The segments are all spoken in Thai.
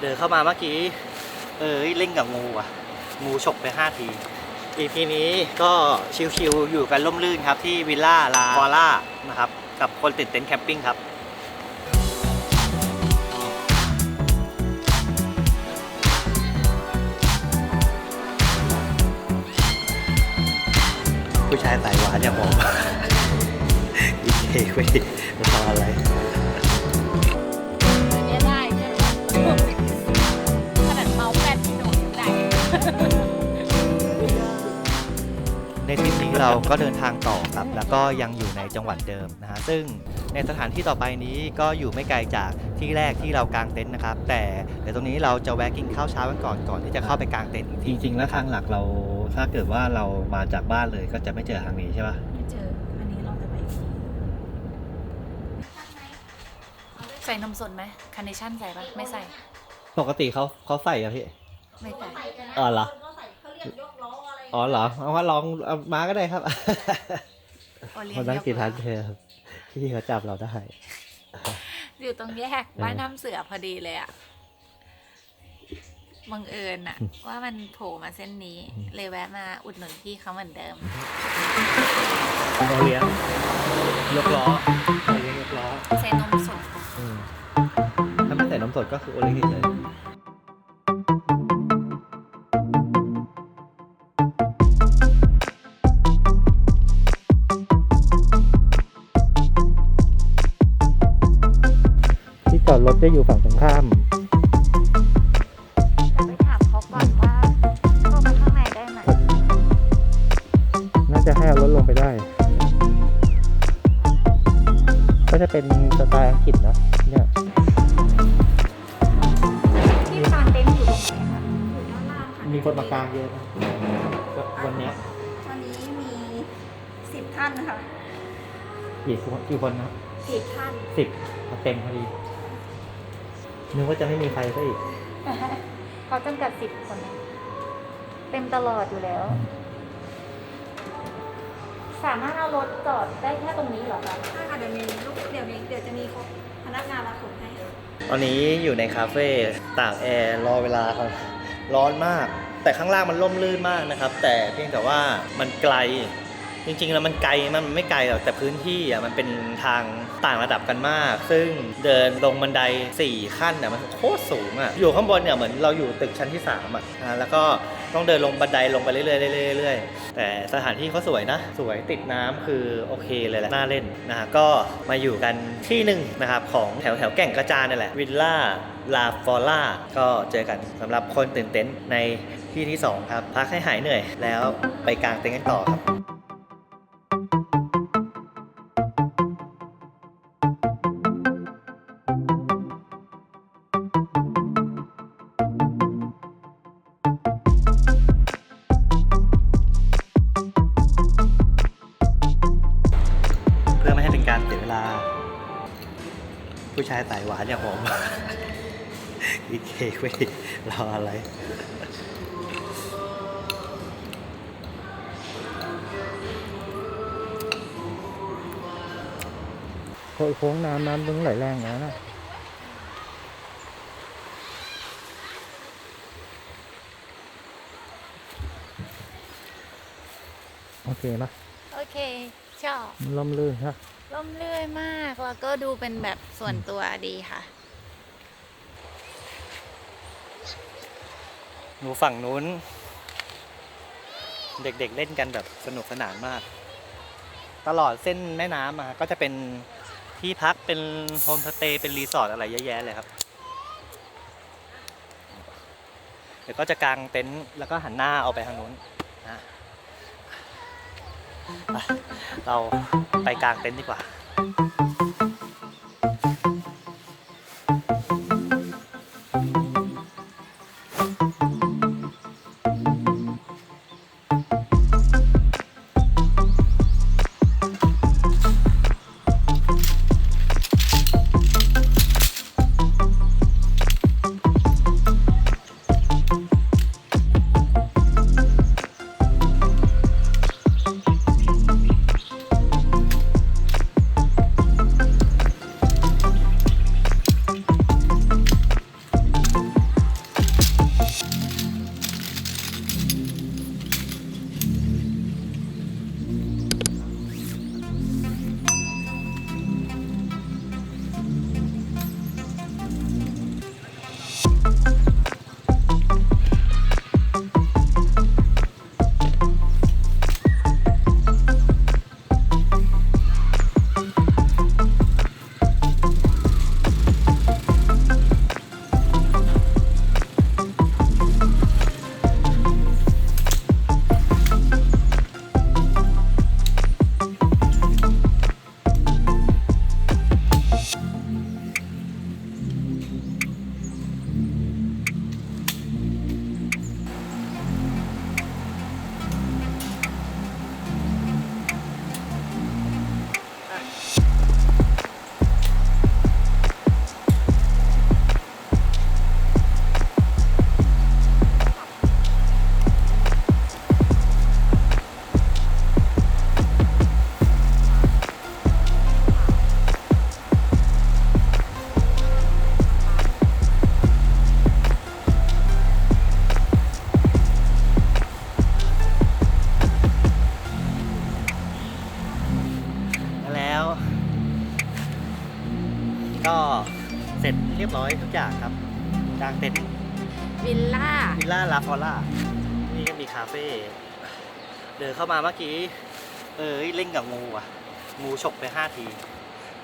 เดินเข้ามาเมื่อกี้ เอ้ยเล่นกับงูอะ งูฉกไปห้าที EP นี้ก็ชิวๆอยู่กันร่มรื่นครับ ที่วิลล่าลาฟอล่านะครับ กับคนติดเต็นท์แคมปิ้งครับผู้ชายสายหวานอย่ามองอีเคไปดิมันทำอะไร ในทริปนี้เราก็เดินทางต่อครับ แล้วก็ยังอยู่ในจังหวัดเดิมนะฮะซึ่งในสถานที่ต่อไปนี้ก็อยู่ไม่ไกลจากที่แรกที่เรากางเต็นท์นะครับ แต่เดี๋ยวตรงนี้เราจะแวะกินข้าวเช้ากันก่อนก่อนที่จะเข้าไปกางเต็นท์จริงๆ แล้วทางหลักเราถ้าเกิดว่าเรามาจากบ้านเลยก็จะไม่เจอทางนี้ใช่ปะไม่เจอ อันนี้เราจะไปอีกทีใส่นมสดไหมคาร์เนชั่นใส่ปะไม่ใส่ ปกติเขาเขาใส่อะพี่ ไม่ใส่อ๋อเหรอ อ๋อเหรอเอาว่าลองเอามาก็ได้ครับโอเลี้ยคนงนั่งยกกี่ทันล้อเธอพี่เขาจับเราได้ อยู่ตรงแยกบ้านน้ำเสือพอดีเลยอะบังเอิญอะว่ามันโผล่มาเส้นนี้อืมเลยแวะมาอุดหนุนพี่เขาเหมือนเดิมโอเลี้ยงยกล้อโอเลี้ยงยกล้อใส่นมสดอืมถ้าไม่ใส่น้ำสดก็คือโอเลี้ยงเฉย รถจะอยู่ฝั่งตรงข้ามแต่ไม่ถามเขาก่อนว่าเข้ามาข้างในได้ไหมน่าจะให้เอารถลงไปได้ ก็จะเป็นสไตล์อังกฤษนะเนี่ยที่กางเต็นท์อยู่ตรงไหนคะอยู่ด้านล่างค่ะมีคนมากางเยอะนะก็วันเนี้ยวันนี้มีสิบท่านค่ะกี่คนกี่คนนะสิบท่านสิบเต็มพอดี นึกว่าจะไม่มีใครซะอีก เขาจำกัดสิบคนนะเต็มตลอดอยู่แล้ว สามารถเอารถจอดได้แค่ตรงนี้เหรอคะใช่ค่ะเดี๋ยวมีลูกเดี๋ยวนี้เดี๋ยวจะมีพนักงานรับส่งให้ค่ะตอนนี้อยู่ในคาเฟ่ตากแอร์รอเวลาครับร้อนมาก แต่ข้างล่างมันร่มรื่นมากนะครับ แต่เพียงแต่ว่ามันไกลจริงๆแล้วมันไกลมันไม่ไกลหรอกแต่พื้นที่อะมันเป็นทาง ต่างระดับกันมาก ซึ่งเดินลงบันได 4 ขั้นอะมันโคตรสูงอะ อยู่ข้างบนเนี่ยเหมือนเราอยู่ตึกชั้นที่3อะอ่าแล้วก็ต้องเดินลงบันไดลงไปเรื่อยๆเรื่อยๆเรื่อยแต่สถานที่เขาสวยนะ สวยติดน้ำคือโอเคเลยแหละน่าเล่นนะฮะก็มาอยู่กันที่หนึ่งนะครับของแถวแถวแก่งกระจานนี่แหละวิลล่าลาฟอล่าก็เจอกันสำหรับคนตื่นเต้นในที่ที่ 2 ครับ พักให้หายเหนื่อยแล้วไปกางเต็นท์กันต่อครับ ผู้ชายสายหวานอย่างผมอีเคกไปดิรออะไรโค้งน้ำน้ำตึงไหลแรงนะนะโอเคปะโอเคชอบมันล่มลื่นใช่ ร่มเรื่อยมาก แล้วก็ดูเป็นแบบส่วนตัวดีค่ะหนูฝั่งนู้น เด็กๆเล่นกันแบบสนุกสนานมาก ตลอดเส้นแม่น้ำอะก็จะเป็นที่พักเป็นโฮมสเตย์เป็นรีสอร์ทอะไรเยอะแยะเลยครับ เดี๋ยวก็จะกางเต็นท์แล้วก็หันหน้าออกไปทางนู้นนะเรา ไปกลางเต็นท์ดีกว่า เรียบร้อยทุกอย่างครับกลางเต็นท์วิลล่า วิลล่าลาฟอล่า นี่ก็มีคาเฟ่ เดินเข้ามาเมื่อกี้ เออเล่นกับงูอะ งูฉกไปห้าที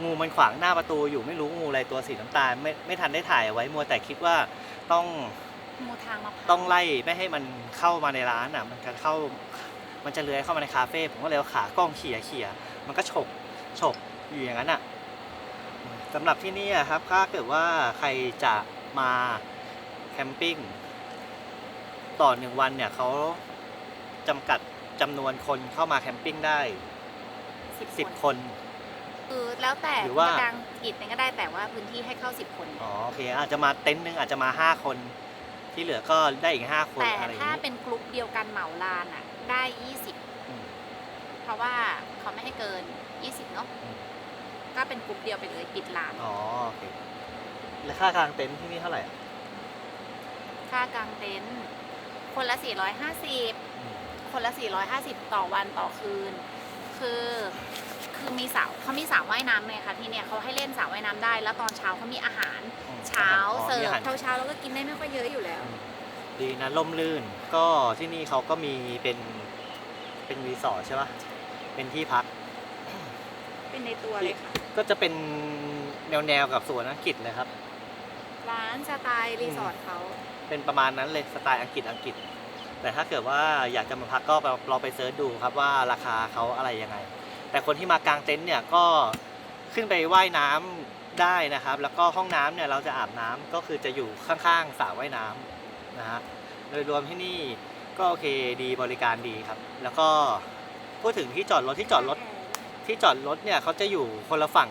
งูมันขวางหน้าประตูอยู่ไม่รู้งูอะไรตัวสีน้ำตาลไม่ไม่ทันได้ถ่ายเอาไว้มัวแต่คิดว่าต้องงูทางมะพร้าวต้องไล่ไม่ให้มันเข้ามาในร้านอะ มันจะเข้า มันจะเลื้อยเข้ามาในคาเฟ่ผมก็เลยเอาขากล้องเขี่ยเขี่ยมันก็ฉกฉกอยู่อย่างนั้นอะ สำหรับที่นี่อะครับถ้าเกิดว่าใครจะมาแคมปิ้งต่อหนึ่งวันเนี่ยเขาจำกัดจำนวนคนเข้ามาแคมปิ้งได้สิบสิบคนคน คือแล้วแต่หรือว่าจะกางกิจนึงก็ได้แต่ว่าพื้นที่ให้เข้าสิบคนอ๋อโอเคอาจจะมาเต็นท์หนึงอาจจะมาห้าคน ที่เหลือก็ได้อีกห้าคนแต่อะไรอย่างถ้านี้เป็นกลุ่มเดียวกันเหมาลานอะ ได้ยี่สิบอืมเพราะว่าเขาไม่ให้เกินยี่สิบเนาะอืม ก็เป็นกลุ่มเดียวไปเลยปิดลาน อ๋อโอเคแล้วค่ากลางเต็นท์ที่นี่เท่าไหร่อะค่ากางเต็นท์คนละ 450 อืมคนละ 450 ต่อวันต่อคืน คือคือมีสาวเขามีสาวว่ายน้ำเลยค่ะที่เนี่ยเขาให้เล่นสาวว่ายน้ำได้ แล้วตอนเช้าเขามีอาหาร อืมเช้าอ๋อเสิร์มีฟอาหารเช้าเช้าๆแล้วก็กินได้ไม่ค่อยเยอะอยู่แล้ว ดีนะล่มลื่น ก็ที่นี่เขาก็มีเป็นเป็นรีสอร์ทใช่ปะเป็นที่พัก เป็นในตัวเลยค่ะ ก็จะเป็นแนวแนวๆกับสวนอังกฤษเลยครับ ร้านสไตล์รีสอร์ทเขาเป็นประมาณนั้นเลยสไตล์อังกฤษอังกฤษ แต่ถ้าเกิดว่าอยากจะมาพักก็ลองไปเซิร์ชดูครับว่าราคาเขาอะไรยังไง แต่คนที่มากางเต็นท์เนี่ยก็ขึ้นไปว่ายน้ำได้นะครับ แล้วก็ห้องน้ำเนี่ยเราจะอาบน้ำก็คือจะอยู่ข้างๆสระว่ายน้ำนะฮะโดยรวมที่นี่ก็โอเคดีบริการดีครับ แล้วก็พูดถึงที่จอดรถที่จอดรถ ที่จอดรถเนี่ยเขาจะอยู่คนละฝั่ง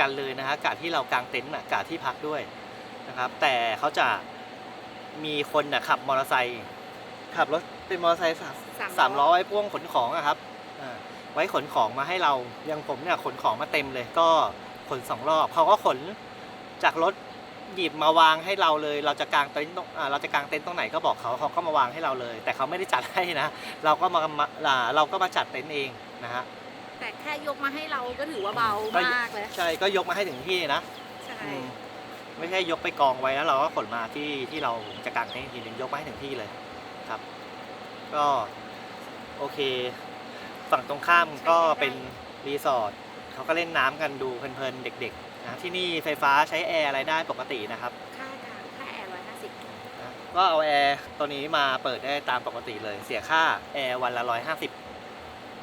กันเลยนะฮะกะที่เรากางเต็นท์น่ะกะที่พักด้วยนะครับ แต่เขาจะมีคนน่ะขับมอเตอร์ไซค์ขับรถเป็นมอเตอร์ไซค์สามสามสามล้ล้ออไว้พ่วงขนของอะครับอ่าไว้ขนของมาให้เราอย่างผมเนี่ยขนของมาเต็มเลย ก็ขนสองรอบเขาก็ขนจากรถหยิบมาวางให้เราเลย เราจะกางเต็นท์ตรงอ่าเราจะกางเต็นท์ตรงไหนก็บอกเขาเขาก็มาวางให้เราเลย แต่เขาไม่ได้จัดให้นะ เราก็มามาอ่าเราก็มาจัดเต็นท์เองนะฮะ แต่แค่ยกมาให้เราก็ถือว่าเบามากเลยใช่ก็ยกมาให้ถึงที่นะใช่อืมไม่ใช่ยกไปกองไว้แล้วเราก็ขนมาที่ที่เราจะกางเต็นท์อีกทีหนึงยกมาให้ถึงที่เลยครับ ก็โอเค ฝั่งตรงข้ามก็เป็นรีสอร์ทเขาก็เล่นน้ำกันดูเพลินๆเด็กๆนะที่นี่ไฟฟ้าใช้แอร์อะไรได้ปกตินะครับ ค่ากลางค่าแอร์ร้อยห้าสิบนะก็เอาแอร์ตัวนี้มาเปิดได้ตามปกติเลย เสียค่าแอร์วันละร้อยห้าสิบ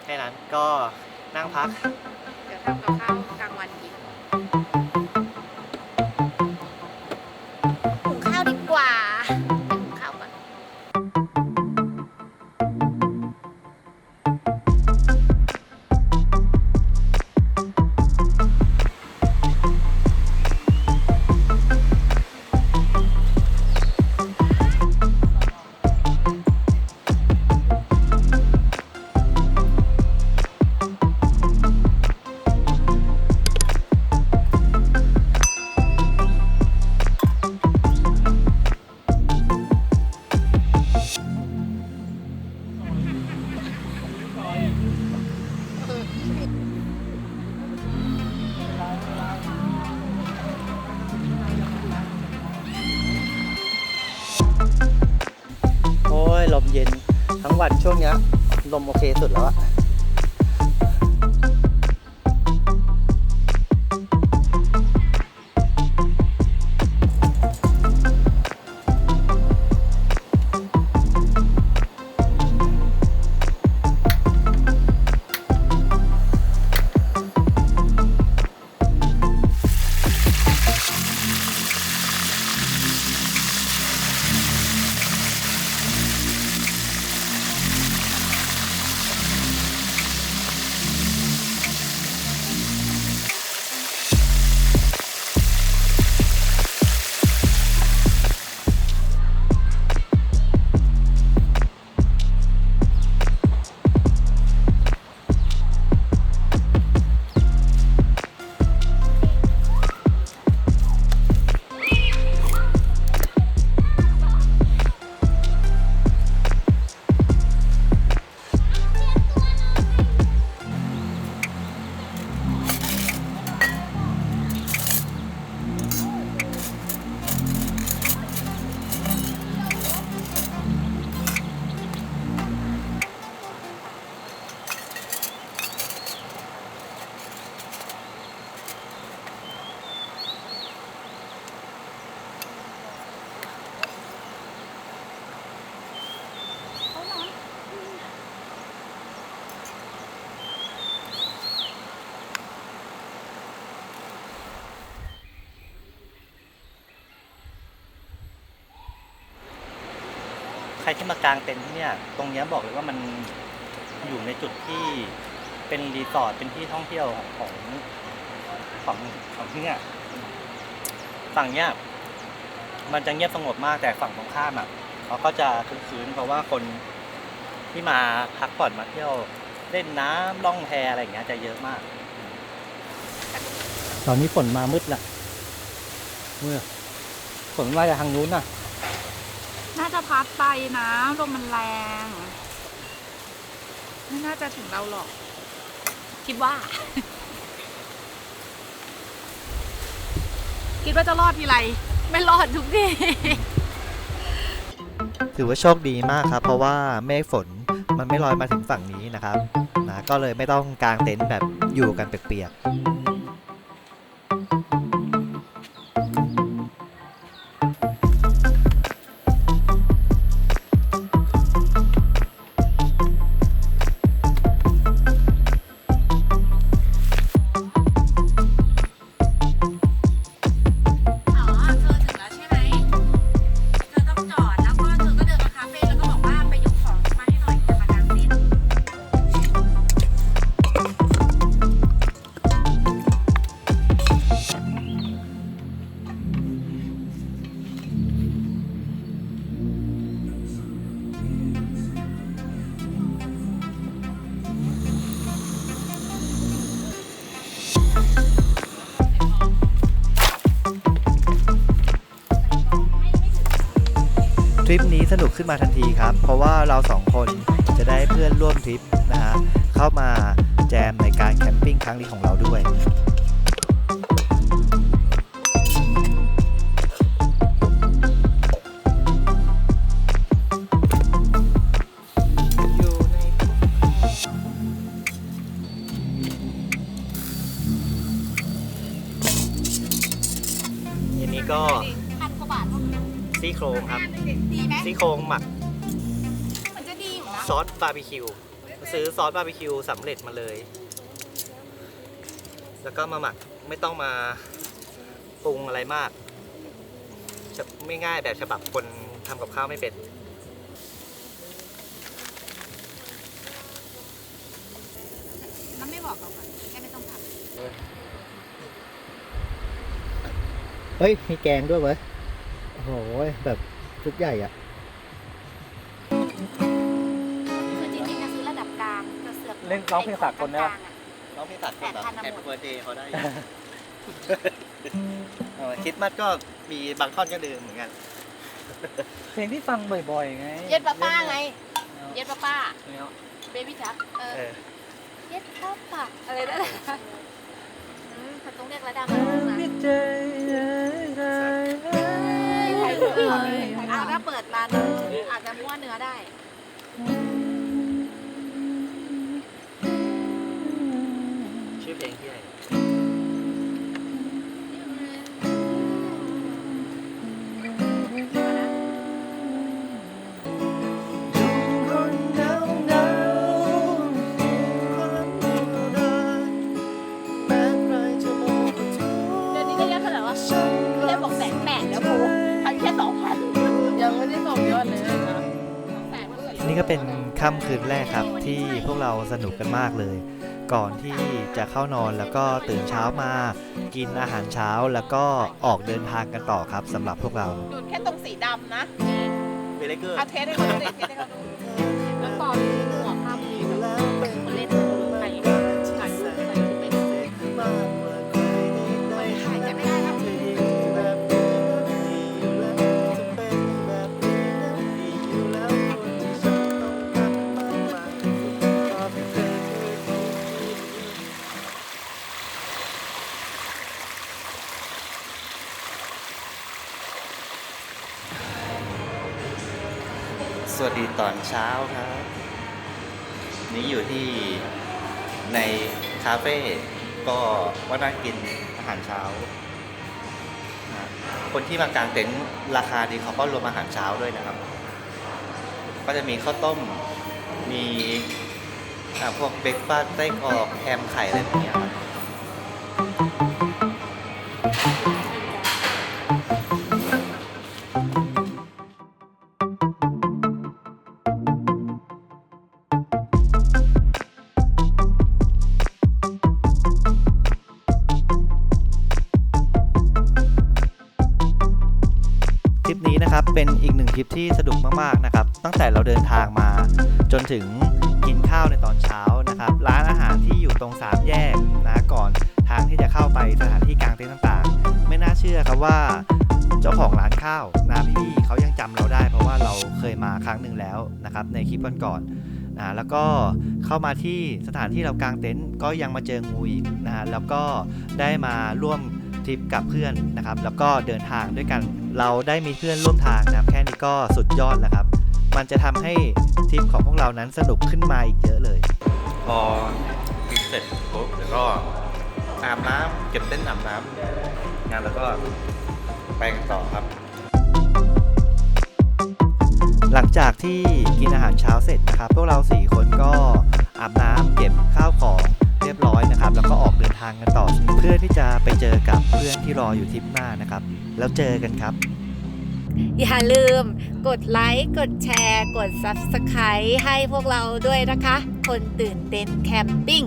แค่นั้นก็ นั่งพัก เดี๋ยวทำกับ รที่มากางเต็นท์ที่เนี่ย ตรงเนี้ยบอกเลยว่ามันอยู่ในจุดที่เป็นรีสอร์ทเป็นที่ท่องเที่ยวของของของที่เนี่ยฝั่งเนี้ยมันจะเงียบสงบมากแต่ฝั่งตรงข้ามอะเขาก็จะคืนๆเพราะว่าคนที่มาพักผ่อนมาเที่ยวเล่นน้ำล่องแพอะไรอย่างเงี้ยจะเยอะมาก ตอนนี้ฝนมามืดละเมื่อฝนมาจากทางนู้นน่ะ พัดไปนะลมมันแรง ไม่น่าจะถึงเราหรอก คิดว่า คิดว่าจะรอดทีไร ไม่รอดทุกทีถือว่าโชคดีมากครับ เพราะว่าเมฆฝนมันไม่ลอยมาถึงฝั่งนี้นะครับนะก็เลยไม่ต้องกางเต็นท์แบบอยู่กันเปียกอ๋ ขึ้นมาทันทีครับ เพราะว่าเราสองคนจะได้เพื่อนร่วมทริปนะฮะเข้ามาแจมในการแคมปิ้งครั้งนี้ของเราด้วยอันนี้ก็พันกว่าบาทเท่านั้นซี่โครงครับดีไหม ซี่โครงหมักมันจะดีอยู่นะซอสบาร์บีคิว ซื้อซอสบาร์บีคิวสำเร็จมาเลย แล้วก็มาหมักไม่ต้องมาปรุงอะไรมากจะไม่ง่ายแบบฉบับคนทำกับข้าวไม่เป็น มันไม่บอกเราก่อนแค่ไม่ต้องทำเฮ้ย มีแกงด้วยเว้ย โอ้โห แบบชุดใหญ่อะ ล่นร้องเพลงสากลได้ปะกางๆอะน้องพี่ตัดแปดพันอะหมดเบอร์เดย์เขาได้คิดมัดก็มีบางท่อนก็ลืมเหมือนกัน เพลงที่ฟังบ่อยๆไง เย็ดป้าป้าไง เย็ดป้าป้าเนี่ยเบบี้ชักเออเออเย็ดป้าป้าอะไรนั่นแหละอืมเขาต้องเรียกระดับมาลงนะใครเปิดเอาถ้าเปิดร้านอาจจะมั่วเนื้อได้ เพลงที่ไหนเดือนนี้ได้ยอดเท่าไหร่วะแค่บอกแสนแปดแล้วกูทำแค่สองพันยังไม่ได้ส่งยอดเลยนะแสนมันเกิดนี่ก็เป็นค่ำคืนแรกครับที่พวกเราสนุกกันมากเลย ก่อนที่จะเข้านอนแล้วก็ตื่นเช้ามากินอาหารเช้าแล้วก็ออกเดินทางกันต่อครับสำหรับพวกเรา ดูดแค่ตรงสีดำนะ เบลเกอร์ เอาเทสให้เขาดูดิเทสให้เขาดู ตอนเช้าครับ นี่อยู่ที่ในคาเฟ่ก็ว่านั่งกินอาหารเช้า คนที่มากางเต็นท์ราคาดีเขาก็รวมอาหารเช้าด้วยนะครับ ก็จะมีข้าวต้มมีพวกเบรกฟาสต์ไส้กรอกแฮมไข่อะไรแบบเนี้ครับ เป็นทริปที่สนุกมากๆนะครับ ตั้งแต่เราเดินทางมา จนถึงกินข้าวในตอนเช้านะครับ ร้านอาหารที่อยู่ตรงสามแยกนะก่อนทางที่จะเข้าไปสถานที่กลางเต็นท์ต่างๆ ไม่น่าเชื่อครับว่าเจ้าของร้านข้าวนะพี่ๆเขายังจำเราได้ เพราะว่าเราเคยมาครั้งหนึ่งแล้วนะครับในคลิปก่อนๆนะแล้วก็เข้ามาที่สถานที่เรากางเต็นท์ก็ยังมาเจองูอีกนะฮะแล้วก็ได้มาร่วม ทริปกับเพื่อนนะครับ แล้วก็เดินทางด้วยกัน เราได้มีเพื่อนร่วมทางนะครับแค่นี้ก็สุดยอดแล้วครับ มันจะทำให้ทริปของพวกเรานั้นสนุกขึ้นมาอีกเยอะเลย พอกินเสร็จปุ๊บแล้วก็อาบน้ำเก็บเต้นท์อาบน้ำงานแล้วก็ไปกันต่อครับ หลังจากที่กินอาหารเช้าเสร็จนะครับ พวกเราสี่คนก็อาบน้ำเก็บข้าวของ เรียบร้อยนะครับ แล้วก็ออกเดินทางกันต่อ เพื่อที่จะไปเจอกับเพื่อนที่รออยู่ทริปหน้านะครับ แล้วเจอกันครับ อย่าลืมกดไลค์ กดแชร์ กด Subscribe ให้พวกเราด้วยนะคะ คนตื่นเต้นแคมปิ้ง